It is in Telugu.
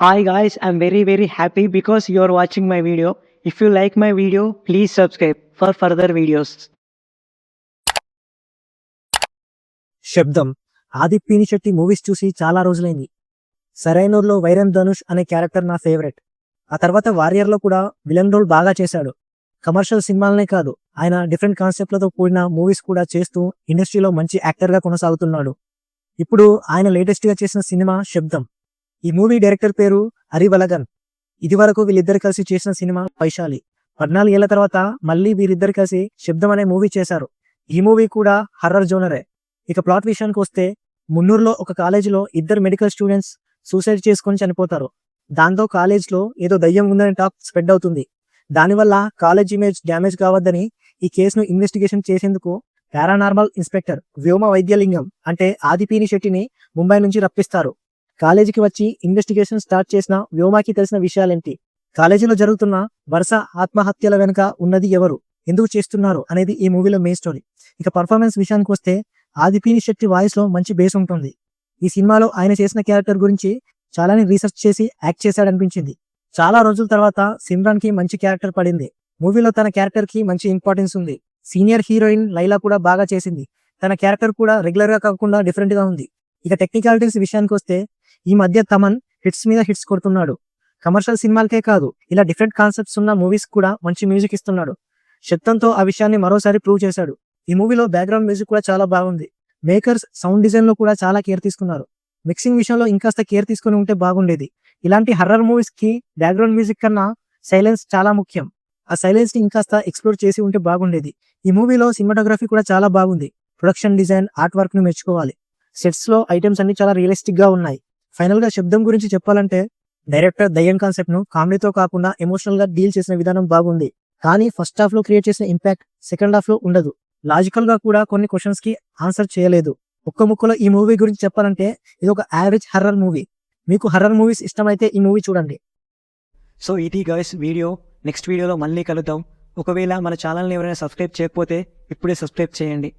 Hi guys, I'm very very happy because you are watching my video. If you like my video, please subscribe for further videos. శబ్దం. ఆది పీనిశెట్టి మూవీస్ చూసి చాలా రోజులైంది. సరైనూర్లో వైరం ధనుష్ అనే క్యారెక్టర్ నా ఫేవరెట్ ఆ తర్వాత వారియర్లో కూడా విలన్ రోల్ బాగా చేశాడు. కమర్షియల్ సినిమాలనే కాదు ఆయన డిఫరెంట్ కాన్సెప్ట్లతో కూడిన మూవీస్ కూడా చేస్తూ ఇండస్ట్రీలో మంచి యాక్టర్గా కొనసాగుతున్నాడు. ఇప్పుడు ఆయన లేటెస్ట్గా చేసిన సినిమా శబ్దం. ఈ మూవీ డైరెక్టర్ పేరు హరివలగన్ ఇది వరకు వీళ్ళిద్దరు కలిసి చేసిన సినిమా వైశాలి. పద్నాలుగేళ్ళ తర్వాత మళ్ళీ వీరిద్దరు కలిసి శబ్దం అనే మూవీ చేశారు. ఈ మూవీ కూడా హర్రర్ జోనరే. ఇక ప్లాట్ విషయానికి వస్తే మున్నూరులో ఒక కాలేజీలో ఇద్దరు మెడికల్ స్టూడెంట్స్ సూసైడ్ చేసుకొని చనిపోతారు. దాంతో కాలేజ్లో ఏదో దయ్యం ఉందని టాక్ స్ప్రెడ్ అవుతుంది. దానివల్ల కాలేజ్ ఇమేజ్ డ్యామేజ్ కావద్దని ఈ కేసును ఇన్వెస్టిగేషన్ చేసేందుకు పారానార్మల్ ఇన్స్పెక్టర్ వ్యోమ వైద్యలింగం అంటే ఆదిపీని శెట్టిని ముంబై నుంచి రప్పిస్తారు. కాలేజీకి వచ్చి ఇన్వెస్టిగేషన్ స్టార్ట్ చేసిన వ్యోమాకి తెలిసిన విషయాలేంటి? కాలేజీలో జరుగుతున్న వరుస ఆత్మహత్యల వెనుక ఉన్నది ఎవరు? ఎందుకు చేస్తున్నారు? అనేది ఈ మూవీలో మెయిన్ స్టోరీ ఇక పర్ఫార్మెన్స్ విషయానికి వస్తే ఆదిపీని శెట్టి వాయిస్లో మంచి బేస్ ఉంటుంది. ఈ సినిమాలో ఆయన చేసిన క్యారెక్టర్ గురించి చాలానే రీసెర్చ్ చేసి యాక్ట్ చేశాడనిపించింది. చాలా రోజుల తర్వాత సిమ్రాన్కి మంచి క్యారెక్టర్ పడింది. మూవీలో తన క్యారెక్టర్కి మంచి ఇంపార్టెన్స్ ఉంది. సీనియర్ హీరోయిన్ లైలా కూడా బాగా చేసింది. తన క్యారెక్టర్ కూడా రెగ్యులర్గా కాకుండా డిఫరెంట్గా ఉంది. ఇక టెక్నికాలిటీస్ విషయానికి వస్తే ఈ మధ్య తమన్ హిట్స్ మీద హిట్స్ కొడుతున్నాడు. కమర్షియల్ సినిమాలకే కాదు ఇలా డిఫరెంట్ కాన్సెప్ట్స్ ఉన్న మూవీస్ కూడా మంచి మ్యూజిక్ ఇస్తున్నాడు. శబ్దంతో ఆ విషయాన్ని మరోసారి ప్రూవ్ చేశాడు. ఈ మూవీలో బ్యాక్గ్రౌండ్ మ్యూజిక్ కూడా చాలా బాగుంది. మేకర్స్ సౌండ్ డిజైన్లో కూడా చాలా కేర్ తీసుకున్నారు. మిక్సింగ్ విషయంలో ఇంకాస్త కేర్ తీసుకుని ఉంటే బాగుండేది. ఇలాంటి హర్రర్ మూవీస్కి బ్యాక్గ్రౌండ్ మ్యూజిక్ కన్నా సైలెన్స్ చాలా ముఖ్యం. ఆ సైలెన్స్ని ఇంకాస్త ఎక్స్ప్లోర్ చేసి ఉంటే బాగుండేది. ఈ మూవీలో సినిమాటోగ్రఫీ కూడా చాలా బాగుంది. ప్రొడక్షన్ డిజైన్ ఆర్ట్ వర్క్ను మెచ్చుకోవాలి. సెట్స్లో ఐటమ్స్ అన్ని చాలా రియలిస్టిక్గా ఉన్నాయి. ఫైనల్గా శబ్దం గురించి చెప్పాలంటే డైరెక్టర్ దయ్యం కాన్సెప్ట్ను కామెడీతో కాకుండా ఎమోషనల్గా డీల్ చేసిన విధానం బాగుంది. కానీ ఫస్ట్ హాఫ్లో క్రియేట్ చేసిన ఇంపాక్ట్ సెకండ్ హాఫ్లో ఉండదు. లాజికల్గా కూడా కొన్ని క్వశ్చన్స్కి ఆన్సర్ చేయలేదు. ఒక్క ముక్కలో ఈ మూవీ గురించి చెప్పాలంటే ఇది ఒక యావరేజ్ హర్రర్ మూవీ. మీకు హర్రర్ మూవీస్ ఇష్టమైతే ఈ మూవీ చూడండి. సో ఇది గైస్ వీడియో నెక్స్ట్ వీడియోలో మళ్ళీ కలుద్దాం. ఒకవేళ మన ఛానల్ని ఎవరైనా సబ్స్క్రైబ్ చేయకపోతే ఇప్పుడే సబ్స్క్రైబ్ చేయండి.